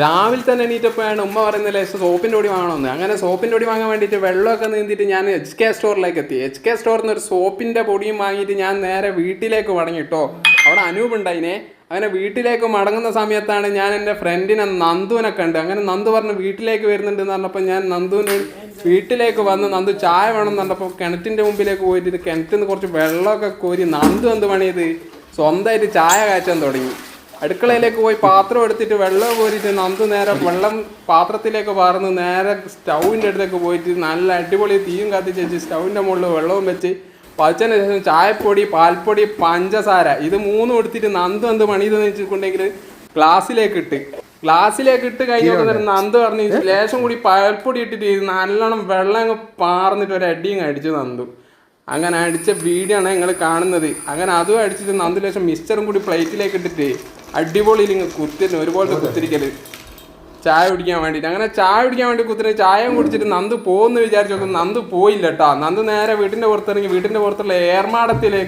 രാവിലെ തന്നെ എണീറ്റപ്പോഴാണ് ഉമ്മ പറയുന്നത് ലേശം സോപ്പിന്റെ പൊടി വാങ്ങണമെന്ന് അങ്ങനെ സോപ്പിന്റെ പൊടി വാങ്ങാൻ വേണ്ടിയിട്ട് വെള്ളമൊക്കെ നീന്തിയിട്ട് ഞാൻ എച്ച് കെ സ്റ്റോറിലേക്ക് എത്തി. എച്ച് കെ സ്റ്റോറിൽ നിന്ന് ഒരു സോപ്പിന്റെ പൊടിയും വാങ്ങിയിട്ട് ഞാൻ നേരെ വീട്ടിലേക്ക് മടങ്ങിട്ടോ അവിടെ അനൂപ് ഉണ്ടായിനെ. അങ്ങനെ വീട്ടിലേക്ക് മടങ്ങുന്ന സമയത്താണ് ഞാൻ എന്റെ ഫ്രണ്ടിനെ നന്ദുവിനെ കണ്ട്. അങ്ങനെ നന്ദു പറഞ്ഞ് വീട്ടിലേക്ക് വരുന്നുണ്ട് എന്ന് പറഞ്ഞപ്പോൾ ഞാൻ നന്ദുവിന് വീട്ടിലേക്ക് വന്ന്. നന്ദു ചായ വേണം എന്ന് പറഞ്ഞപ്പോൾ കിണറ്റിന്റെ മുമ്പിലേക്ക് പോയിട്ട് കിണറ്റിൽ നിന്ന് കുറച്ച് വെള്ളമൊക്കെ കോരി നന്ദു എന്ത് പണിയത്? സ്വന്തമായിട്ട് ചായ കാച്ചാൻ തുടങ്ങി. അടുക്കളയിലേക്ക് പോയി പാത്രം എടുത്തിട്ട് വെള്ളം കോരിയിട്ട് നന്ദു നേരെ വെള്ളം പാത്രത്തിലേക്ക് പാർന്ന് നേരെ സ്റ്റൗവിന്റെ അടുത്തേക്ക് പോയിട്ട് നല്ല അടിപൊളി തീയും കത്തിച്ച് വെച്ച് സ്റ്റൗവിന്റെ മുകളിൽ വെള്ളവും വെച്ച് പച്ചന് ശേഷം ചായപ്പൊടി പാൽപ്പൊടി പഞ്ചസാര ഇത് മൂന്നും എടുത്തിട്ട് നന്ദു എന്ത് പണി ഇതെന്ന് വെച്ചിട്ടുണ്ടെങ്കിൽ ഗ്ലാസ്സിലേക്ക് ഇട്ട്. ഗ്ലാസ്സിലേക്ക് ഇട്ട് കഴിഞ്ഞപ്പോൾ തന്നെ നന്ദു പറഞ്ഞ് ലേശം കൂടി പാൽപ്പൊടി ഇട്ടിട്ട് നല്ലോണം വെള്ളം അങ്ങ് പാർന്നിട്ട് ഒരു അടിയും അടിച്ചു നന്ദു. അങ്ങനെ അടിച്ച വീഡിയോ ആണ് നിങ്ങൾ കാണുന്നത്. അങ്ങനെ അതും അടിച്ചിട്ട് നന്ദു ലേശം മിക്സ്ചറും കൂടി പ്ലേറ്റിലേക്ക് ഇട്ടിട്ട് അടിപൊളിയിൽ ഇങ്ങ് കുത്തിരുന്നു ഒരുപോലത്തെ കുത്തിരിക്കൽ. ചായ കുടിക്കാൻ വേണ്ടിയിട്ട് അങ്ങനെ ചായ കുടിക്കാൻ വേണ്ടി കുത്തിരി ചായയും കുടിച്ചിട്ട് നന്ദു പോകുമെന്ന് വിചാരിച്ചു നോക്കും നന്ദു പോയില്ല കേട്ടോ നന്ദു നേരെ വീട്ടിന്റെ പുറത്തിറങ്ങി വീട്ടിന്റെ പുറത്തുള്ള ഏർമാടത്തിലേക്ക്